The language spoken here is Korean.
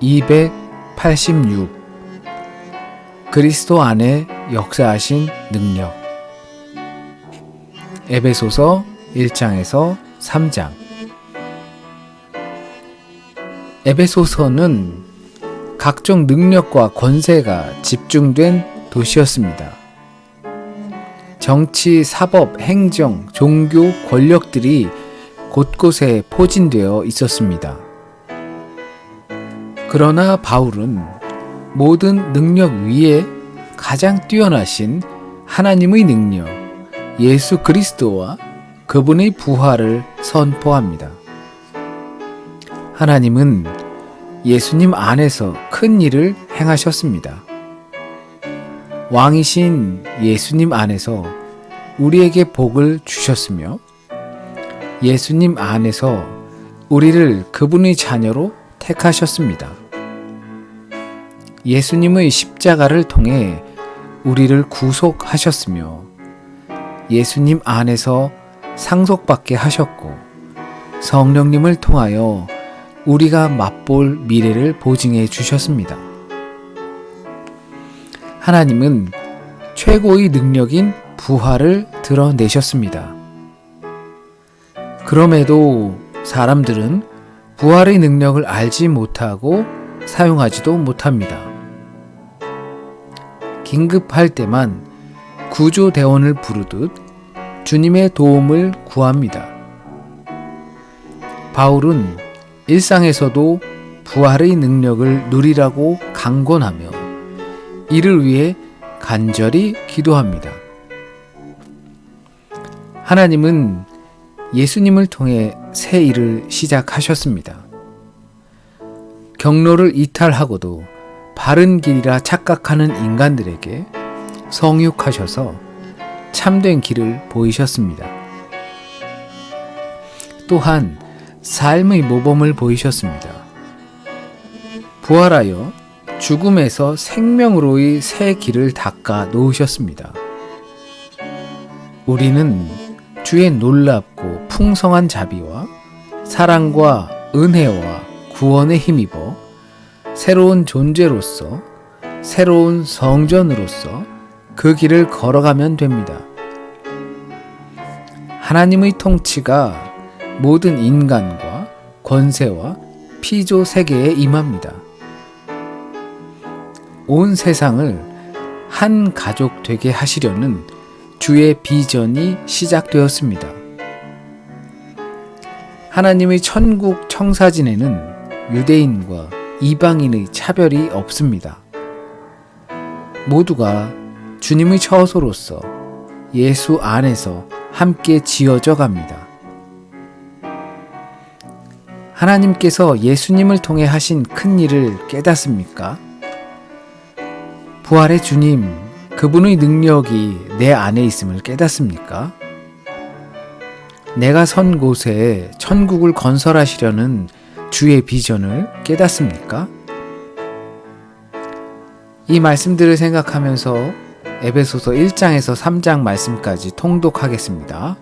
286 그리스도 안에 역사하신 능력 에베소서 1장에서 3장 에베소서는 각종 능력과 권세가 집중된 도시였습니다. 정치, 사법, 행정, 종교, 권력들이 곳곳에 포진되어 있었습니다. 그러나 바울은 모든 능력 위에 가장 뛰어나신 하나님의 능력, 예수 그리스도와 그분의 부활을 선포합니다. 하나님은 예수님 안에서 큰 일을 행하셨습니다. 왕이신 예수님 안에서 우리에게 복을 주셨으며 예수님 안에서 우리를 그분의 자녀로 택하셨습니다. 예수님의 십자가를 통해 우리를 구속하셨으며 예수님 안에서 상속받게 하셨고 성령님을 통하여 우리가 맛볼 미래를 보증해 주셨습니다. 하나님은 최고의 능력인 부활을 드러내셨습니다. 그럼에도 사람들은 부활의 능력을 알지 못하고 사용하지도 못합니다. 긴급할 때만 구조대원을 부르듯 주님의 도움을 구합니다. 바울은 일상에서도 부활의 능력을 누리라고 강권하며 이를 위해 간절히 기도합니다. 하나님은 예수님을 통해 새 일을 시작하셨습니다. 경로를 이탈하고도 바른 길이라 착각하는 인간들에게 성육하셔서 참된 길을 보이셨습니다. 또한 삶의 모범을 보이셨습니다. 부활하여 죽음에서 생명으로의 새 길을 닦아 놓으셨습니다. 우리는 주의 놀랍고 풍성한 자비와 사랑과 은혜와 구원에 힘입어 새로운 존재로서 새로운 성전으로서 그 길을 걸어가면 됩니다. 하나님의 통치가 모든 인간과 권세와 피조 세계에 임합니다. 온 세상을 한 가족 되게 하시려는 주의 비전이 시작되었습니다. 하나님의 천국 청사진에는 유대인과 이방인의 차별이 없습니다. 모두가 주님의 처소로서 예수 안에서 함께 지어져 갑니다. 하나님께서 예수님을 통해 하신 큰 일을 깨닫습니까? 부활의 주님, 그분의 능력이 내 안에 있음을 깨닫습니까? 내가 선 곳에 천국을 건설하시려는 주의 비전을 깨닫습니까? 이 말씀들을 생각하면서 에베소서 1장에서 3장 말씀까지 통독하겠습니다.